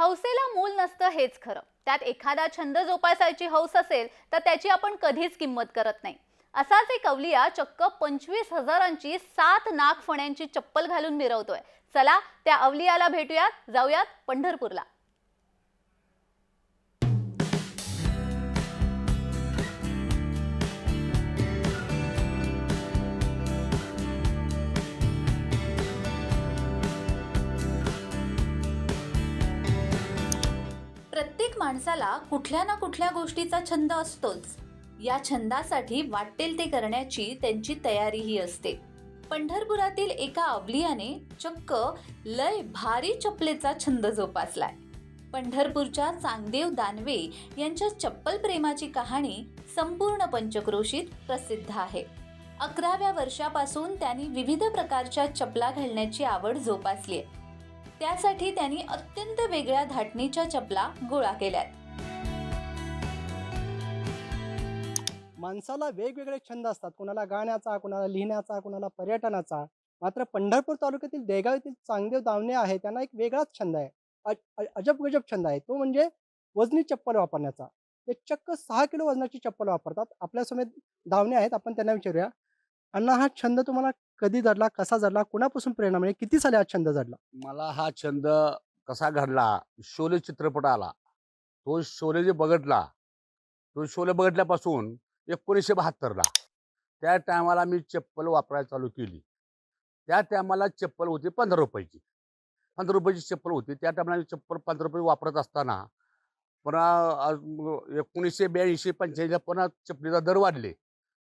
हौसेला मूल नसतं हेच खरं. त्यात एखादा छंद जोपासायची हौस असेल तर त्याची आपण कधीच किंमत करत नाही. असाच एक अवलिया चक्क पंचवीस हजारांची सात नागफण्यांची चप्पल घालून मिरवतोय. चला त्या अवलियाला भेटूयात. जाऊयात पंढरपूरला. प्रत्येक माणसाला कुठल्या ना कुठल्या गोष्टीचा छंद असतोच. या छंदासाठी वाटेल ते करण्याची त्यांची तयारीही असते. पंढरपुरातील एका अवलियाने चक्क लय भारी चपलेचा छंद जोपासलाय. पंढरपूरच्या चांगदेव दानवे यांच्या चप्पल प्रेमाची कहाणी संपूर्ण पंचक्रोशीत प्रसिद्ध आहे. अकराव्या वर्षापासून त्यांनी विविध प्रकारच्या चपला घालण्याची आवड जोपासली आहे. त्यासाठी त्यांनी अत्यंत वेगळ्या धाटणीच्या चपला गोळा केल्यात. माणसाला वेगवेगळे छंद असतात. कोणाला गाण्याचा कोणाला लिहिण्याचा कुणाला पर्यटनाचा. मात्र पंढरपूर तालुक्यातील देगाव येथील चांगदेव दावणे आहे. त्यांना एक वेगळाच छंद आहे. अजब गजब छंद आहे. तो म्हणजे वजनी चप्पल वापरण्याचा. ते चक्क सहा किलो वजनाची चप्पल वापरतात. आपल्यासमोर धावणे आहेत. आपण त्यांना विचारूया. अण्णा हा छंद तुम्हाला कधी जडला कसा जडला कुणापासून प्रेरणा मिळेल किती साली हा छंद जडला? मला हा छंद कसा घडला शोले चित्रपट आला. तो शोले जे बघटला तो शोले बघटल्यापासून एकोणीसशे बहात्तरला त्या टायमाला मी चप्पल वापरायला चालू केली. त्या टायमाला चप्पल होती पंधरा रुपयाची. पंधरा रुपयाची चप्पल होती. त्या टायमाला मी चप्पल पंधरा रुपये वापरत असताना पुन्हा आज एकोणीसशे ब्याऐंशी पंच्याऐंशीला पुन्हा चपलीचा दर वाढले.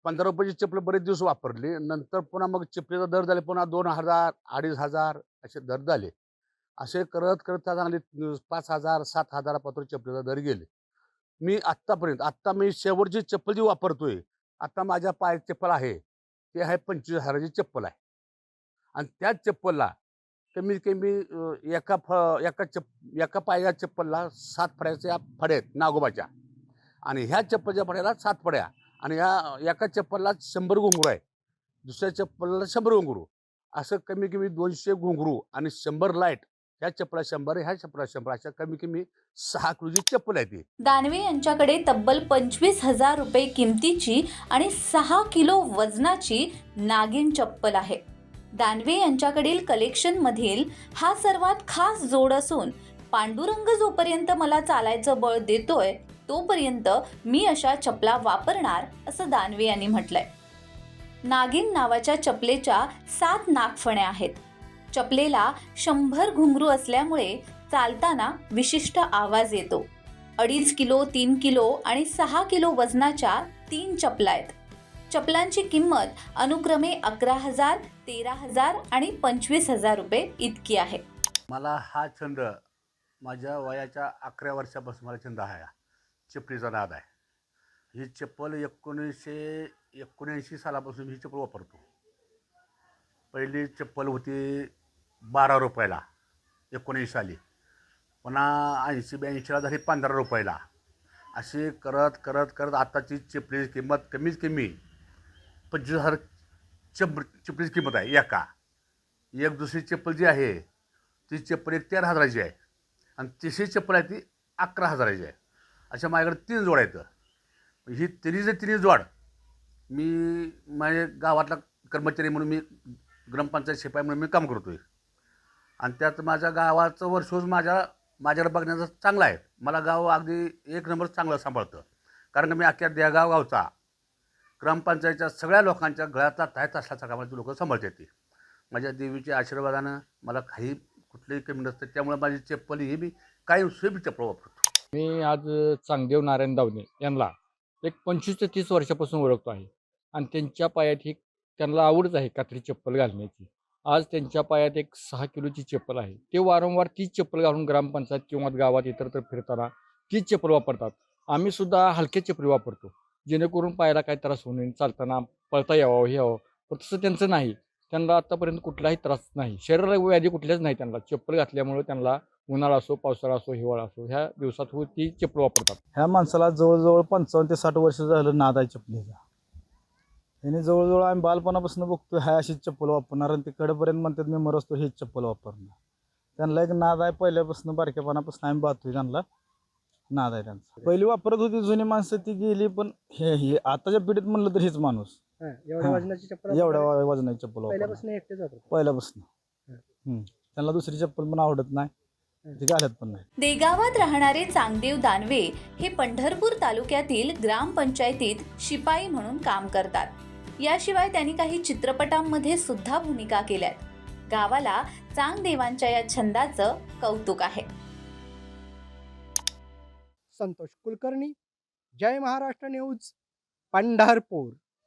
पंधरा रुपयाची चप्पल बरेच दिवस वापरली. नंतर पुन्हा मग चपलेचा दर झाले पुन्हा दोन हजार अडीच हजार असे दर झाले. असे करत करत त्या चांगले पाच हजार सात हजारापासून चपलीचा दर गेले. मी आत्तापर्यंत आत्ता मी शेवटची चप्पल जी वापरतोय आत्ता माझ्या पायात चप्पल आहे ते आहे पंचवीस हजाराची चप्पल आहे. आणि त्याच चप्पलला कमीत कमी एका फ एका चप एका पायाच्या चप्पलला सात फड्याच्या फड्या आहेत नागोबाच्या. आणि ह्या चप्पलच्या फड्याला सात फड्या आणि ह्या एका चप्पलला शंभर घुंगरू आहे. दुसऱ्या चप्पलला शंभर घुंगरू. असं कमी कमी दोनशे घुंगरू आणि शंभर लाइट ह्या चप्पला शंभर ह्या चप्पला शंभर अशा कमी कमी सहा किलोची चप्पल आहे ती दानवे यांच्याकडे तब्बल पंचवीस हजार रुपये किमतीची आणि सहा किलो वजनाची नागिन चप्पल आहे. दानवे यांच्याकडील कलेक्शन मधील हा सर्वात खास जोड असून पांडुरंग जोपर्यंत मला चालायचं बळ देतोय तोपर्यंत मी अशा चपला वापरणार असं दानवे यांनी म्हटलंय. नागिन नावाच्या चपलेच्या सात नागफण्या आहेत. चपलेला शंभर घुंगरू असल्यामुळे चालताना विशिष्ट आवाज येतो. अडीच किलो तीन किलो आणि सहा किलो वजनाच्या तीन चपला आहेत. चपलांची किंमत अनुक्रमे अकरा हजार तेरा हजार आणि पंचवीस हजार रुपये इतकी आहे. मला हा छंद माझ्या वयाच्या अकरा वर्षापासून मला छंद आहे. चपलीचा नाद आहे. ही चप्पल एकोणीसशे एकोणऐंशी सालापासून ही चप्पल वापरतो. पहिली चप्पल होती बारा रुपयाला एकोणऐंशी साली. पुन्हा ऐंशी ब्याऐंशीला झाली पंधरा रुपयाला. अशी करत करत करत आताची चिपलीची किंमत कमीत कमी. पंचवीस हजार चप चिपलीची किंमत आहे एका. एक दुसरी चप्पल जी आहे ती चप्पल एक तेरा हजाराची आहे. आणि तिसरी चप्पल आहे ती अकरा हजाराची आहे. अशा माझ्याकडे तीन जोड आहेत. ही तिन्ही तिन्ही जोड मी माझ्या गावातला कर्मचारी म्हणून मी ग्रामपंचायत शिपाई म्हणून मी काम करतो आहे आणि त्यात माझ्या गावाचं वर्षोज माझ्या माझ्याकडे बघण्याचं चांगलं आहे. मला गाव अगदी एक नंबर चांगलं सांभाळतं. कारण का मी अख्ख्या देगाव गावचा ग्रामपंचायतच्या सगळ्या लोकांच्या गळ्यातला तायत असल्याचा कामाची लोकं सांभाळते ती माझ्या देवीच्या आशीर्वादानं मला काही कुठलीही कमी नसतं. त्यामुळे माझी चप्पल ही मी कायम स्वीप चप्पल वापरतो. मी आज चांगदेव नारायण दावणे यांना एक पंचवीस ते तीस वर्षापासून ओळखतो आहे. आणि त्यांच्या पायात ही त्यांना आवडच आहे कात्री चप्पल घालण्याची. आज त्यांच्या पायात एक सहा किलोची चप्पल आहे. ते वारंवार तीच चप्पल घालून ग्रामपंचायत किंवा गावात इतरत्र फिरताना तीच चप्पल वापरतात. आम्ही सुद्धा हलक्या चपली वापरतो. जेणेकरून पायाला काही त्रास होऊ नये चालताना पळता यावं हे यावं पण तसं त्यांचं नाही. त्यांना आतापर्यंत कुठलाही त्रास नाही. शरीर व्याधी कुठल्याच नाही त्यांना. चप्पल घातल्यामुळे त्यांना उन्हाळा असो पावसाळा असो हिवाळा असो ह्या दिवसात हो ती चप्पल वापरतात. ह्या माणसाला जवळजवळ पंचावन्न ते साठ वर्ष झालं नाद आहे चप्पलीचा. ह्याने जवळजवळ आम्ही बालपणापासून बघतो ह्या अशीच चप्पल वापरणार आणि ते कडेपर्यंत म्हणतात मी मरसतो हेच चप्पल वापरणार. त्यांना एक नाद आहे पहिल्यापासून बारक्यापणापासून आम्ही पाहतोय त्यांना. नाद आहे त्यांचा. पहिली वापरत होती जुनी माणसं ती गेली पण हे हे आताच्या पिढीत म्हणलं तर हेच माणूस. हा, एवढ्या हा. वजनाची चप्पल एवढ्या वापरतात. वा- वजनाची चप्पल वापरतात. पहिल्यापासून एकटेच वापरतात पहिल्यापासून. हम्म. त्यांना दुसरी चप्पल पण आवडत नाही ती घालत पण नाही देगावात राहणारे चांगदेव दानवे हे पंढरपूर तालुक्यातील ग्रामपंचायतीत शिपाई म्हणून काम करतात याशिवाय त्यांनी काही चित्रपटांमध्ये सुद्धा भूमिका केल्यात गावाला चांगदेवांच्या या छंदाचं कौतुक आहे संतोष कुलकर्णी जय महाराष्ट्र न्यूज पंढरपूर